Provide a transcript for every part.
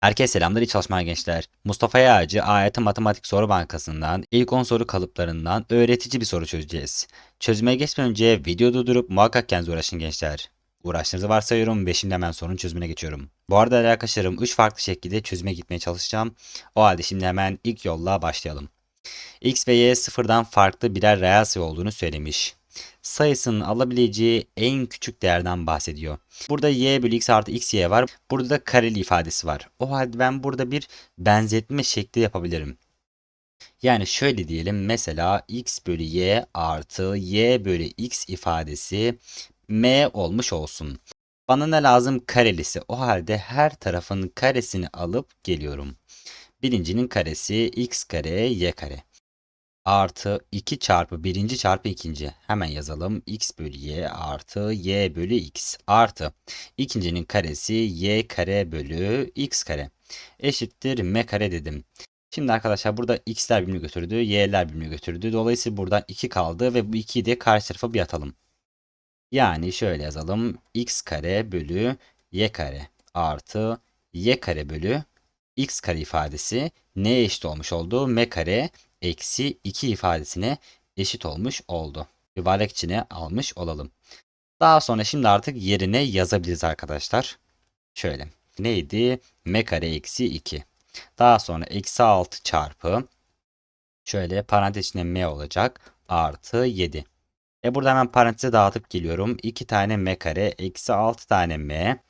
Herkese selamlar, iyi çalışmalar gençler. Mustafa Yağcı AYT Matematik Soru Bankası'ndan ilk 10 soru kalıplarından öğretici bir soru çözeceğiz. Çözüme geçmeden önce video durdurup muhakkak kendinize uğraşın gençler. Uğraştığınızı varsayıyorum ve şimdi hemen sorunun çözümüne geçiyorum. Bu arada arkadaşlarım 3 farklı şekilde çözüme gitmeye çalışacağım. O halde şimdi hemen ilk yolla başlayalım. X ve Y sıfırdan farklı birer reel sayı olduğunu söylemiş. Sayısının alabileceği en küçük değerden bahsediyor. Burada y bölü x artı x y var. Burada da kareli ifadesi var. O halde ben burada bir benzetme şekli yapabilirim. Yani şöyle diyelim mesela x bölü y artı y bölü x ifadesi m olmuş olsun. Bana ne lazım? Karelisi. O halde her tarafın karesini alıp geliyorum. Birincinin karesi x kare y kare artı 2 çarpı birinci çarpı ikinci. Hemen yazalım. x bölü y artı y bölü x artı ikincinin karesi y kare bölü x kare eşittir m kare dedim. Şimdi arkadaşlar burada x'ler birbirini götürdü, y'ler birbirini götürdü. Dolayısıyla buradan 2 kaldı ve bu 2'yi de karşı tarafa bir atalım. Yani şöyle yazalım. x kare bölü y kare artı y kare bölü x kare ifadesi neye eşit olmuş oldu? m kare eksi 2 ifadesine eşit olmuş oldu. Yuvarlak içine almış olalım. Daha sonra şimdi artık yerine yazabiliriz arkadaşlar. Şöyle. Neydi? m kare eksi 2. Daha sonra eksi 6 çarpı şöyle parantez içinde m olacak. Artı 7. E burada hemen paranteze dağıtıp geliyorum. 2 tane m kare eksi 6 tane m.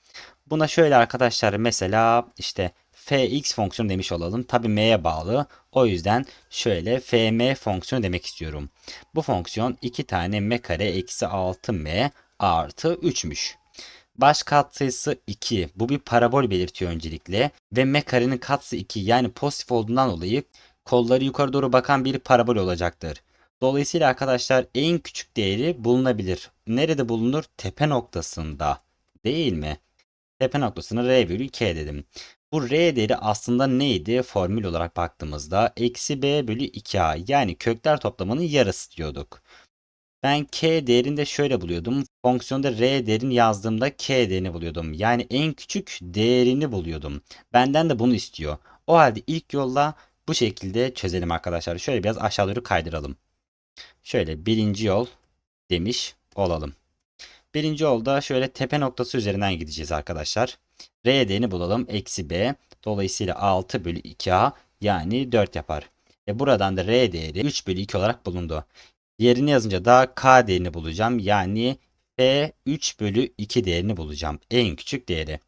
Buna şöyle arkadaşlar mesela işte fx fonksiyonu demiş olalım. Tabi m'ye bağlı. O yüzden şöyle fm fonksiyonu demek istiyorum. Bu fonksiyon 2 tane m kare eksi 6m artı 3'müş. Baş katsayısı 2. Bu bir parabol belirtiyor öncelikle. Ve m karenin katsayısı 2 yani pozitif olduğundan dolayı kolları yukarı doğru bakan bir parabol olacaktır. Dolayısıyla arkadaşlar en küçük değeri bulunabilir. Nerede bulunur? Tepe noktasında. Değil mi? Tepe noktasını r bölü 2 dedim. Bu r değeri aslında neydi? Formül olarak baktığımızda eksi b bölü 2a yani kökler toplamının yarısı diyorduk. Ben k değerini de şöyle buluyordum. Fonksiyonda r değerini yazdığımda k değerini buluyordum. Yani en küçük değerini buluyordum. Benden de bunu istiyor. O halde ilk yolla bu şekilde çözelim arkadaşlar. Şöyle biraz aşağı doğru kaydıralım. Şöyle birinci yol demiş olalım. Birinci yolda şöyle tepe noktası üzerinden gideceğiz arkadaşlar. R değerini bulalım. Eksi B. Dolayısıyla 6 bölü 2A yani 4 yapar. E buradan da R değeri 3 bölü 2 olarak bulundu. Yerini yazınca da K değerini bulacağım. Yani F 3 bölü 2 değerini bulacağım. En küçük değeri.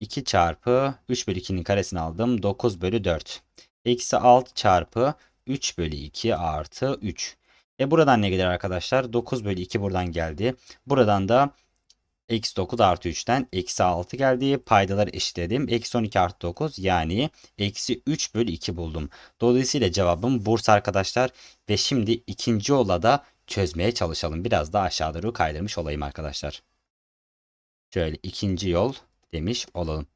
2 çarpı 3 bölü 2'nin karesini aldım. 9 bölü 4. Eksi 6 çarpı 3 bölü 2 artı 3. E buradan ne gelir arkadaşlar? 9 bölü 2 buradan geldi. Buradan da eksi 9 artı 3'ten eksi 6 geldi. Paydaları eşitledim. Eksi 12 artı 9 yani eksi 3 bölü 2 buldum. Dolayısıyla cevabım Bursa arkadaşlar. Ve şimdi ikinci yola da çözmeye çalışalım. Biraz daha aşağı doğru kaydırmış olayım arkadaşlar. Şöyle ikinci yol demiş olalım.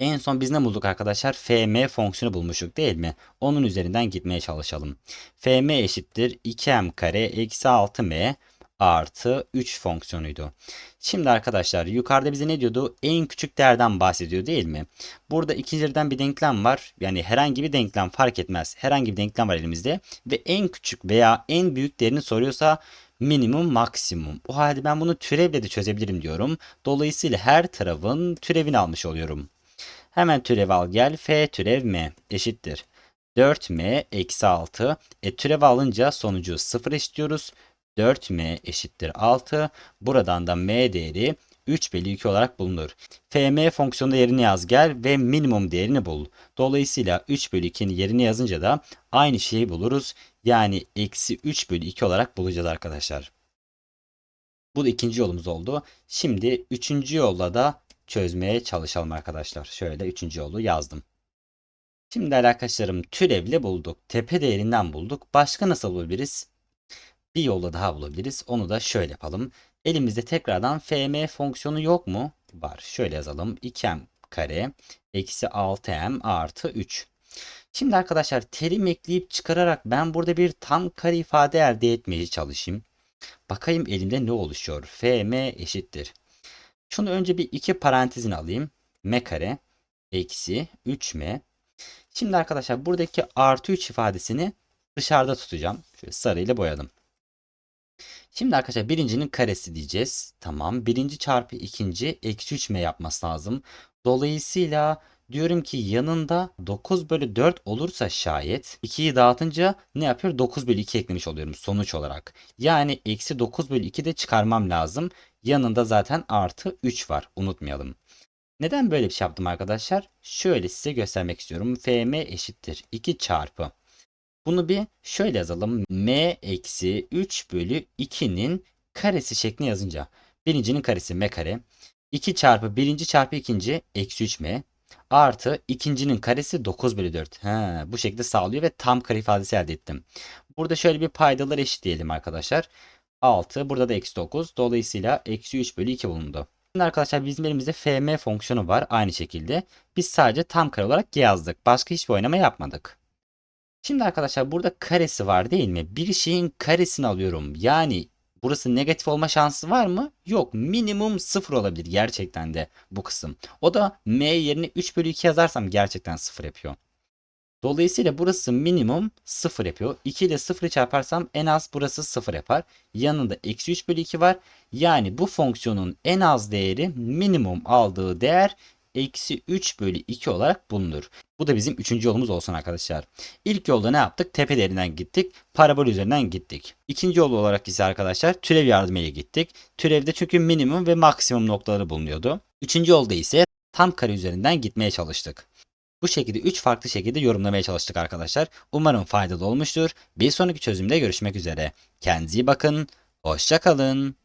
En son biz ne bulduk arkadaşlar? fm fonksiyonu bulmuştuk değil mi? Onun üzerinden gitmeye çalışalım. fm eşittir 2m kare eksi 6m artı 3 fonksiyonuydu. Şimdi arkadaşlar yukarıda bize ne diyordu? En küçük değerden bahsediyor değil mi? Burada ikinciden bir denklem var. Yani herhangi bir denklem fark etmez. Herhangi bir denklem var elimizde. Ve en küçük veya en büyük değerini soruyorsa minimum maksimum. O halde ben bunu türevle de çözebilirim diyorum. Dolayısıyla her tarafın türevini almış oluyorum. Hemen türev al gel. F türev m eşittir. 4m eksi 6. E türev alınca sonucu 0 istiyoruz. 4m eşittir 6. Buradan da m değeri 3 bölü 2 olarak bulunur. fm fonksiyonunda yerini yaz gel ve minimum değerini bul. Dolayısıyla 3 bölü 2'nin yerini yazınca da aynı şeyi buluruz. Yani eksi 3 bölü 2 olarak bulacağız arkadaşlar. Bu da ikinci yolumuz oldu. Şimdi üçüncü yolla da çözmeye çalışalım arkadaşlar. Şöyle üçüncü yolu yazdım. Şimdi arkadaşlarım türevle bulduk. Tepe değerinden bulduk. Başka nasıl bulabiliriz? Bir yolla daha bulabiliriz. Onu da şöyle yapalım. Elimizde tekrardan fm fonksiyonu yok mu? Var. Şöyle yazalım. 2m kare eksi 6m artı 3. Şimdi arkadaşlar terim ekleyip çıkararak ben burada bir tam kare ifade elde etmeye çalışayım. Bakayım elimde ne oluşuyor? fm eşittir. Şunu önce bir iki parantezin alayım. m kare eksi 3m. Şimdi arkadaşlar buradaki artı 3 ifadesini dışarıda tutacağım. Şöyle sarıyla boyadım. Şimdi arkadaşlar birincinin karesi diyeceğiz. Tamam. Birinci çarpı ikinci eksi 3m yapması lazım. Dolayısıyla diyorum ki yanında 9 bölü 4 olursa şayet 2'yi dağıtınca ne yapıyor? 9 bölü 2 eklemiş oluyorum sonuç olarak. Yani eksi 9 bölü 2 de çıkarmam lazım. Yanında zaten artı 3 var. Unutmayalım. Neden böyle bir şey yaptım arkadaşlar? Şöyle size göstermek istiyorum. FM eşittir 2 çarpı. Bunu bir şöyle yazalım. M eksi 3 bölü 2'nin karesi şeklinde yazınca. Birincinin karesi m kare. 2 çarpı birinci çarpı ikinci eksi 3m. Artı ikincinin karesi 9 bölü 4. Ha, bu şekilde sağlıyor ve tam kare ifadesi elde ettim. Burada şöyle bir paydalar eşit diyelim arkadaşlar. 6 burada da eksi 9. Dolayısıyla eksi 3 bölü 2 bulundu. Şimdi arkadaşlar bizim elimizde fm fonksiyonu var aynı şekilde. Biz sadece tam kare olarak yazdık. Başka hiçbir oynama yapmadık. Şimdi arkadaşlar burada karesi var değil mi? Bir şeyin karesini alıyorum. Yani burası negatif olma şansı var mı? Yok. Minimum 0 olabilir gerçekten de bu kısım. O da m yerine 3 bölü 2 yazarsam gerçekten 0 yapıyor. Dolayısıyla burası minimum 0 yapıyor. 2 ile 0'ı çarparsam en az burası 0 yapar. Yanında eksi 3 bölü 2 var. Yani bu fonksiyonun en az değeri minimum aldığı değer eksi 3 bölü 2 olarak bulunur. Bu da bizim üçüncü yolumuz olsun arkadaşlar. İlk yolda ne yaptık? Tepe değerinden gittik. Parabol üzerinden gittik. İkinci yol olarak ise arkadaşlar türev yardımıyla gittik. Türevde çünkü minimum ve maksimum noktaları bulunuyordu. Üçüncü yolda ise tam kare üzerinden gitmeye çalıştık. Bu şekilde 3 farklı şekilde yorumlamaya çalıştık arkadaşlar. Umarım faydalı olmuştur. Bir sonraki çözümde görüşmek üzere. Kendinize iyi bakın. Hoşçakalın.